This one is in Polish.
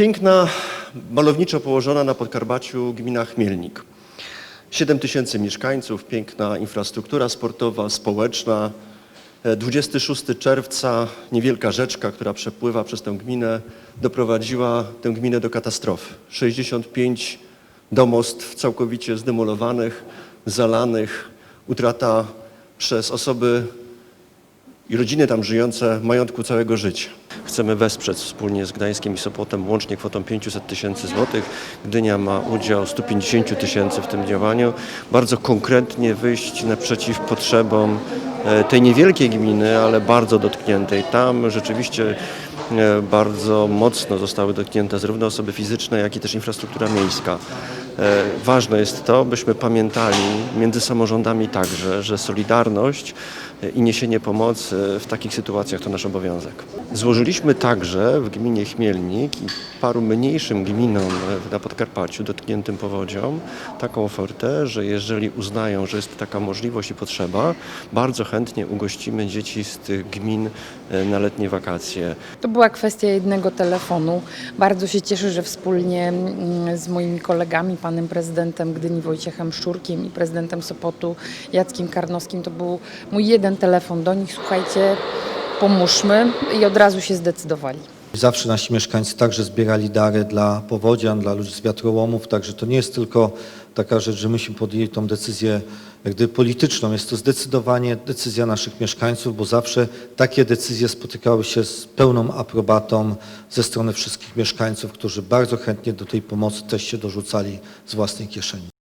Piękna, malowniczo położona na Podkarpaciu gmina Chmielnik. 7 tysięcy mieszkańców, piękna infrastruktura sportowa, społeczna. E, 26 czerwca niewielka rzeczka, która przepływa przez tę gminę, doprowadziła tę gminę do katastrofy. 65 domostw całkowicie zdemolowanych, zalanych, utrata przez osoby i rodziny tam żyjące majątku całego życia. Chcemy wesprzeć wspólnie z Gdańskiem i Sopotem łącznie kwotą 500 tysięcy złotych. Gdynia ma udział 150 tysięcy w tym działaniu. Bardzo konkretnie wyjść naprzeciw potrzebom e, tej niewielkiej gminy, ale bardzo dotkniętej. Tam rzeczywiście e, bardzo mocno zostały dotknięte zarówno osoby fizyczne, jak i też infrastruktura miejska. E, Ważne jest to, byśmy pamiętali między samorządami także, że solidarność e, i niesienie pomocy w takich sytuacjach to nasz obowiązek. Złożyliśmy także w gminie Chmielnik i paru mniejszym gminom e, na Podkarpaciu dotkniętym powodzią taką ofertę, że jeżeli uznają, że jest taka możliwość i potrzeba, bardzo chętnie ugościmy dzieci z tych gmin na letnie wakacje. To była kwestia jednego telefonu. Bardzo się cieszę, że wspólnie mm, z moimi kolegami, panem prezydentem Gdyni Wojciechem Szczurkiem i prezydentem Sopotu Jackiem Karnowskim, to był mój jeden telefon do nich. Słuchajcie, pomóżmy i od razu się zdecydowali. Zawsze nasi mieszkańcy także zbierali dary dla powodzian, dla ludzi z wiatrołomów, także to nie jest tylko taka rzecz, że myśmy podjęli tą decyzję gdyby polityczną. Jest to zdecydowanie decyzja naszych mieszkańców, bo zawsze takie decyzje spotykały się z pełną aprobatą ze strony wszystkich mieszkańców, którzy bardzo chętnie do tej pomocy też się dorzucali z własnej kieszeni.